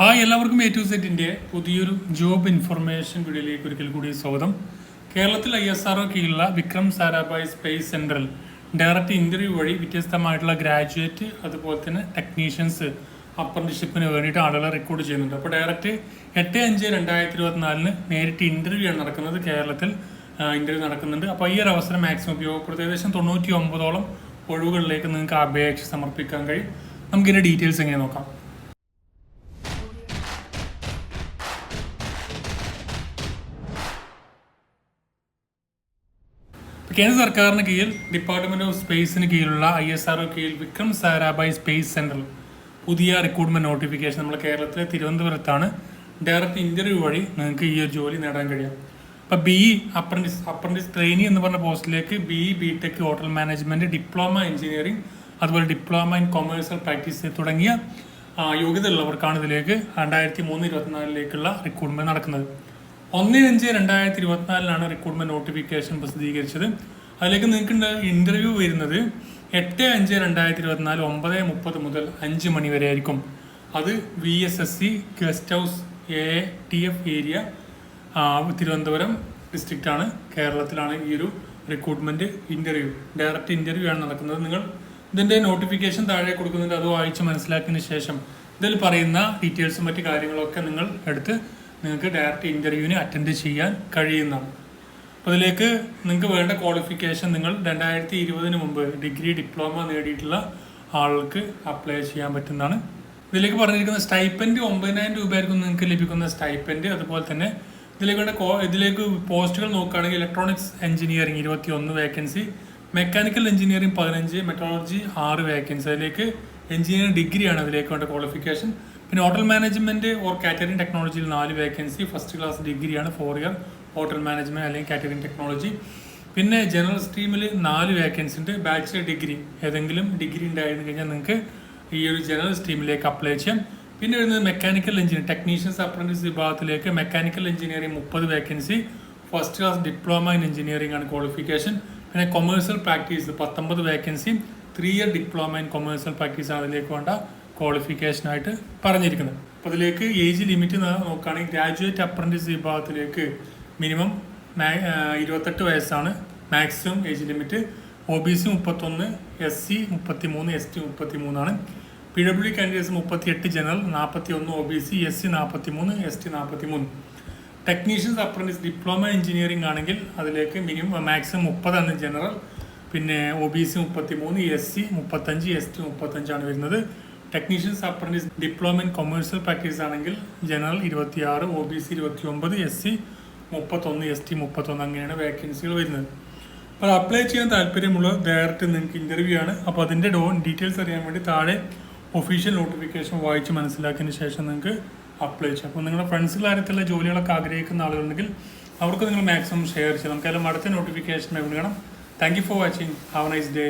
Hi എല്ലാവർക്കും A to സെറ്റിന്റെ പുതിയൊരു ജോബ് ഇൻഫർമേഷൻ വീഡിയോയിലേക്ക് ഒരിക്കൽ കൂടി സ്വാഗതം. കേരളത്തിൽ ഐ എസ് ആർ കീഴിലുള്ള Vikram Sarabhai space centre direct interview വഴി വ്യത്യസ്തമായിട്ടുള്ള ഗ്രാജുവേറ്റ് അതുപോലെ തന്നെ ടെക്നീഷ്യൻസ് അപ്രന്റിഷിപ്പിന് വേണ്ടിയിട്ട് ആളുകളെ റെക്കോർഡ് ചെയ്യുന്നുണ്ട്. അപ്പോൾ ഡയറക്റ്റ് എട്ട് അഞ്ച് രണ്ടായിരത്തി ഇരുപത്തിനാലിന് നേരിട്ട് ഇന്റർവ്യൂ ആണ് നടക്കുന്നത് കേരളത്തിൽ ഇന്റർവ്യൂ നടക്കുന്നുണ്ട്. അപ്പോൾ ഈ ഒരു അവസരം മാക്സിമം ഉപയോഗപ്പെടുത്തി ഏകദേശം തൊണ്ണൂറ്റി ഒമ്പതോളം ഒഴിവുകളിലേക്ക് നിങ്ങൾക്ക് അപേക്ഷ സമർപ്പിക്കാൻ കഴിയും. നമുക്കിതിന്റെ ഡീറ്റെയിൽസ് എങ്ങനെ നോക്കാം. കേന്ദ്ര സർക്കാരിന് കീഴിൽ ഡിപ്പാർട്ട്മെന്റ് ഓഫ് സ്പേസിന് കീഴിലുള്ള ഐ എസ് ആർ കീഴിൽ വിക്രം സാരാഭായ് സ്പേസ് സെന്ററിൽ പുതിയ റിക്രൂട്ട്മെന്റ് നോട്ടിഫിക്കേഷൻ നമ്മൾ കേരളത്തിലെ തിരുവനന്തപുരത്താണ്. ഡയറക്റ്റ് ഇന്റർവ്യൂ വഴി നിങ്ങൾക്ക് ഈ ഒരു ജോലി നേടാൻ കഴിയും. അപ്പോൾ B E apprentice apprentice trainee എന്ന് പറഞ്ഞ പോസ്റ്റിലേക്ക് B E B tech hotel management diploma engineering അതുപോലെ ഡിപ്ലോമ ഇൻ കൊമേഴ്സ്യൽ പ്രാക്ടീസ് തുടങ്ങിയ യോഗ്യതയുള്ളവർക്കാണ് ഇതിലേക്ക് രണ്ടായിരത്തി മൂന്ന് ഇരുപത്തിനാലിലേക്കുള്ള റിക്രൂട്ട്മെന്റ് നടക്കുന്നത്. ഒന്ന് അഞ്ച് രണ്ടായിരത്തി ഇരുപത്തിനാലിലാണ് റിക്രൂട്ട്മെന്റ് നോട്ടിഫിക്കേഷൻ പ്രസിദ്ധീകരിച്ചത്. അതിലേക്ക് നിങ്ങൾക്ക് ഇന്റർവ്യൂ വരുന്നത് എട്ട് അഞ്ച് രണ്ടായിരത്തി ഇരുപത്തിനാല് ഒമ്പത് മുപ്പത് മുതൽ അഞ്ച് മണി വരെ ആയിരിക്കും അത് V S S C guest house A T F area Thiruvananthapuram ആണ്. കേരളത്തിലാണ് ഈ ഒരു റിക്രൂട്ട്മെന്റ് ഇന്റർവ്യൂ ഡയറക്റ്റ് ഇന്റർവ്യൂ ആണ് നടക്കുന്നത്. നിങ്ങൾ ഇതിന്റെ നോട്ടിഫിക്കേഷൻ താഴെ കൊടുക്കുന്നുണ്ട്. അത് വായിച്ച് മനസ്സിലാക്കിയതിന് ശേഷം ഇതിൽ പറയുന്ന ഡീറ്റെയിൽസും മറ്റു കാര്യങ്ങളൊക്കെ നിങ്ങൾ എടുത്ത് നിങ്ങൾക്ക് ഡയറക്റ്റ് ഇന്റർവ്യൂവിന് അറ്റൻഡ് ചെയ്യാൻ കഴിയുന്നതാണ്. അപ്പോൾ അതിലേക്ക് നിങ്ങൾക്ക് വേണ്ട ക്വാളിഫിക്കേഷൻ നിങ്ങൾ രണ്ടായിരത്തി ഇരുപതിന് മുമ്പ് ഡിഗ്രി ഡിപ്ലോമ നേടിയിട്ടുള്ള ആൾക്ക് അപ്ലൈ ചെയ്യാൻ പറ്റുന്നതാണ്. ഇതിലേക്ക് പറഞ്ഞിരിക്കുന്ന സ്റ്റൈപ്പൻഡ് ഒമ്പതിനായിരം രൂപയായിരിക്കും നിങ്ങൾക്ക് ലഭിക്കുന്ന സ്റ്റൈപ്പൻഡ് അതുപോലെ തന്നെ ഇതിലേക്ക് വേണ്ട ഇതിലേക്ക് പോസ്റ്റുകൾ നോക്കുകയാണെങ്കിൽ ഇലക്ട്രോണിക്സ് എഞ്ചിനീയറിംഗ് ഇരുപത്തി ഒന്ന് വേക്കൻസി മെക്കാനിക്കൽ എഞ്ചിനീയറിംഗ് പതിനഞ്ച് മെട്രോളജി ആറ് വേക്കൻസി അതിലേക്ക് എഞ്ചിനീയറിംഗ് ഡിഗ്രിയാണ് അതിലേക്ക് വേണ്ട ക്വാളിഫിക്കേഷൻ പിന്നെ ഹോട്ടൽ മാനേജ്മെന്റ് ഓർ കാറ്ററിംഗ് ടെക്നോളജിയിൽ നാല് വേക്കൻസി ഫസ്റ്റ് ക്ലാസ് ഡിഗ്രിയാണ് ഫോർ ഇയർ ഹോട്ടൽ മാനേജ്മെന്റ് അല്ലെങ്കിൽ കാറ്ററിംഗ് ടെക്നോളജി പിന്നെ ജനറൽ സ്ട്രീമിൽ നാല് വേക്കൻസി ഉണ്ട്. ബാച്ചിലർ ഡിഗ്രി ഏതെങ്കിലും ഡിഗ്രി ഉണ്ടായിരുന്നു കഴിഞ്ഞാൽ നിങ്ങൾക്ക് ഈ ഒരു ജനറൽ സ്ട്രീമിലേക്ക് അപ്ലൈ ചെയ്യാം. പിന്നെ വരുന്നത് മെക്കാനിക്കൽ എഞ്ചിനീയർ ടെക്നീഷ്യൻസ് അപ്രന്റീസ് വിഭാഗത്തിലേക്ക് മെക്കാനിക്കൽ എഞ്ചിനീയറിംഗ് മുപ്പത് vacancy first class diploma in engineering ആണ് ക്വാളിഫിക്കേഷൻ പിന്നെ കൊമേഴ്സ്യൽ പ്രാക്ടീസ് പത്തൊമ്പത് vacancy three year diploma in commercial practice ആണ് അതിലേക്ക് വേണ്ട. ക്വാളിഫിക്കേഷനായിട്ട് പറഞ്ഞിരിക്കുന്നത്. അപ്പോൾ അതിലേക്ക് ഏജ് ലിമിറ്റ് നോക്കുകയാണെങ്കിൽ ഗ്രാജുവേറ്റ് അപ്രന്റീസ് വിഭാഗത്തിലേക്ക് മിനിമം ഇരുപത്തെട്ട് വയസ്സാണ് maximum age limit O B C മുപ്പത്തൊന്ന് എസ് സി മുപ്പത്തി മൂന്ന് എസ് ടി മുപ്പത്തി മൂന്നാണ് പി ഡബ്ല്യു കാൻഡിഡേറ്റ്സ് മുപ്പത്തി എട്ട് ജനറൽ നാൽപ്പത്തി ഒന്ന് O B C S C നാൽപ്പത്തി മൂന്ന് എസ് ടി നാൽപ്പത്തി മൂന്ന് ടെക്നീഷ്യൻസ് അപ്രന്റീസ് ഡിപ്ലോമ എഞ്ചിനീയറിംഗ് ആണെങ്കിൽ അതിലേക്ക് മിനിമം മാക്സിമം മുപ്പതാണ് ജനറൽ പിന്നെ ഒ ബി സി മുപ്പത്തി മൂന്ന് എസ് സി മുപ്പത്തഞ്ച് എസ് ടി മുപ്പത്തഞ്ചാണ് വരുന്നത്. Technicians apprentice diploma in commercial practice ആണെങ്കിൽ ജനറൽ ഇരുപത്തിയാറ് ഒ ബി സി ഇരുപത്തി ഒമ്പത് എസ് സി മുപ്പത്തൊന്ന് എസ് ടി മുപ്പത്തൊന്ന് അങ്ങനെയാണ് വേക്കൻസികൾ വരുന്നത്. അപ്പോൾ അപ്ലൈ ചെയ്യാൻ താല്പര്യമുള്ള ഡയറക്റ്റ് നിങ്ങൾക്ക് ഇന്റർവ്യൂ ആണ്. അപ്പോൾ അതിന്റെ ഡോ ഡീറ്റെയിൽസ് അറിയാൻ വേണ്ടി താഴെ ഒഫീഷ്യൽ നോട്ടിഫിക്കേഷൻ വായിച്ച് മനസ്സിലാക്കിയതിന് ശേഷം നിങ്ങൾക്ക് അപ്ലൈ ചെയ്യാം. അപ്പോൾ നിങ്ങളുടെ ഫ്രണ്ട്സിൽ കാര്യത്തിലുള്ള ജോലികളൊക്കെ ആഗ്രഹിക്കുന്ന ആളുകളുണ്ടെങ്കിൽ അവർക്ക് നിങ്ങൾ മാക്സിമം ഷെയർ ചെയ്യാം. നമുക്കെല്ലാം അടുത്ത നോട്ടിഫിക്കേഷൻ വേണം. Thank you for watching have nice day